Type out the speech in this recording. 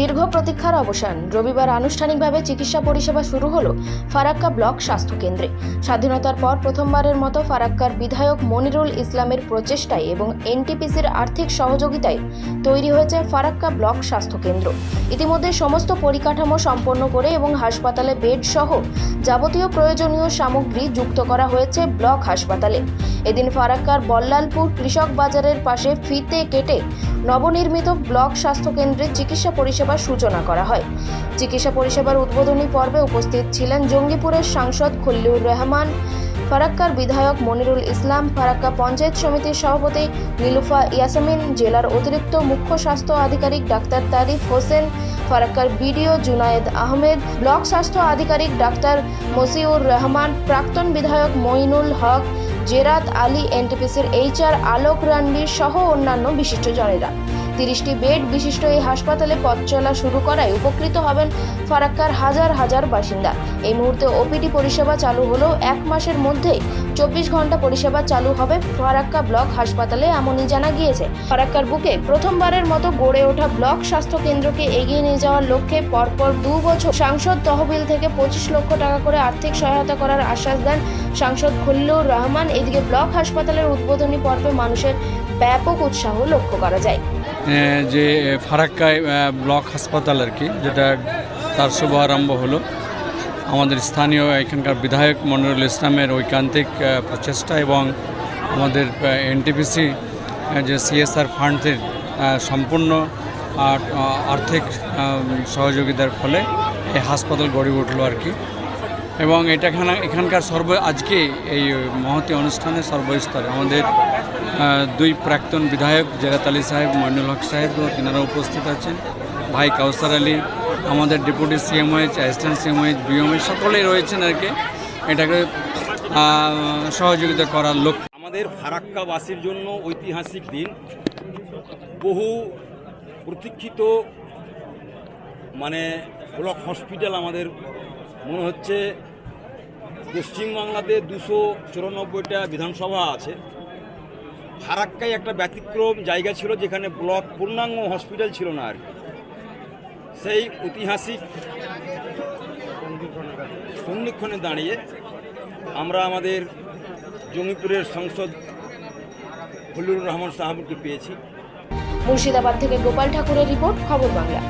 দীর্ঘ প্রতীক্ষার অবসান। রবিবার আনুষ্ঠানিকভাবে চিকিৎসা পরিষেবা শুরু হলো ফারাক্কা ব্লক স্বাস্থ্য কেন্দ্রে। স্বাধীনতার পর প্রথমবারের মতো ফারাক্কার বিধায়ক মনিরুল ইসলামের প্রচেষ্টায় এবং এনটিপিসির আর্থিক সহযোগিতায় তৈরি হয়েছে ফারাক্কা ব্লক স্বাস্থ্য কেন্দ্র। ইতিমধ্যে সমস্ত পরিকাঠামো সম্পন্ন করে এবং হাসপাতালে বেড সহ যাবতীয় প্রয়োজনীয় সামগ্রী যুক্ত করা হয়েছে ব্লক হাসপাতালে। এদিন ফারাক্কার বল্লালপুর কৃষক বাজারের পাশে ফিতে কেটে নবনির্মিত ব্লক স্বাস্থ্য কেন্দ্রের চিকিৎসা পরিষেবার সূচনা করা হয়। চিকিৎসা পরিষেবার উদ্বোধনী পর্বে উপস্থিত ছিলেন জঙ্গিপুরের সাংসদ খল্লিউর রহমান, ফারাক্কার বিধায়ক মনিরুল ইসলাম, ফারাক্কা পঞ্চায়েত সমিতির সভাপতি নীলুফা ইয়াসমিন, জেলার অতিরিক্ত মুখ্য স্বাস্থ্য আধিকারিক ডাক্তার তারিফ হোসেন, ফারাক্কার বিডিও জুনায়েদ আহমেদ, ব্লক স্বাস্থ্য আধিকারিক ডাক্তার মসিউর রহমান, প্রাক্তন বিধায়ক মইনুল হক জেরাত আলী এনটিপিসির এইচআর আলোক রানবির সহ অন্যান্য বিশিষ্টজনেরা তিরিশটি বেড বিশিষ্ট এই হাসপাতালে পথ চলা শুরু করায় উপকৃত হবেন ফারাক্কার হাজার হাজার বাসিন্দা। এই মুহূর্তে ওপিডি পরিষেবা চালু হলেও এক মাসের মধ্যেই চব্বিশ ঘণ্টা পরিষেবা চালু হবে ফারাক্কা ব্লক হাসপাতালে, এমনই জানা গিয়েছে। ফারাক্কার বুকে প্রথমবারের মতো গড়ে ওঠা ব্লক স্বাস্থ্য কেন্দ্রকে এগিয়ে নিয়ে যাওয়ার লক্ষ্যে পরপর দু বছর সাংসদ তহবিল থেকে পঁচিশ লক্ষ টাকা করে আর্থিক সহায়তা করার আশ্বাস দেন সাংসদ খল্লুর রহমান। এদিকে ব্লক হাসপাতালের উদ্বোধনী পর্বে মানুষের ব্যাপক উৎসাহ লক্ষ্য করা যায়। যে ফারাক্কায় ব্লক হাসপাতাল আর কি, যেটা তার শুভ আরম্ভ হলো। আমাদের স্থানীয় এখানকার বিধায়ক মনিরুল ইসলামের ঐকান্তিক প্রচেষ্টা এবং আমাদের এনটিপিসি যে সিএসআর ফান্ডের সম্পূর্ণ আর্থিক সহযোগিতার ফলে এই হাসপাতাল গড়ে উঠল আর কি। এবং এটা এখানে এখানকার সর্ব আজকে এই মহতি অনুষ্ঠানে সর্বস্তরে আমাদের দুই প্রাক্তন বিধায়ক জেরাত আলী সাহেব, মইনুল হক সাহেব তিনারা উপস্থিত আছেন। ভাই কাউসার আলী, আমাদের deputy CMOH assistant CMOH BMH সকলেই রয়েছেন আর কি। এটাকে সহযোগিতা করার লক্ষ্য। আমাদের ফারাক্কাবাসীর জন্য ঐতিহাসিক দিন। বহু প্রতীক্ষিত মানে ব্লক হসপিটাল আমাদের মনে হচ্ছে পশ্চিমবাংলাতে দুশো চুরানব্বইটা বিধানসভা আছে। ফারাক্কায় একটা ব্যতিক্রম জায়গা ছিল যেখানে ব্লক পূর্ণাঙ্গ হসপিটাল ছিল না আর সেই ঐতিহাসিক সন্ধিক্ষণে দাঁড়িয়ে আমরা আমাদের জঙ্গিপুরের সংসদ হলুর রহমান সাহাবুকে পেয়েছি। মুর্শিদাবাদ থেকে গোপাল ঠাকুরের রিপোর্ট, খবর বাংলা।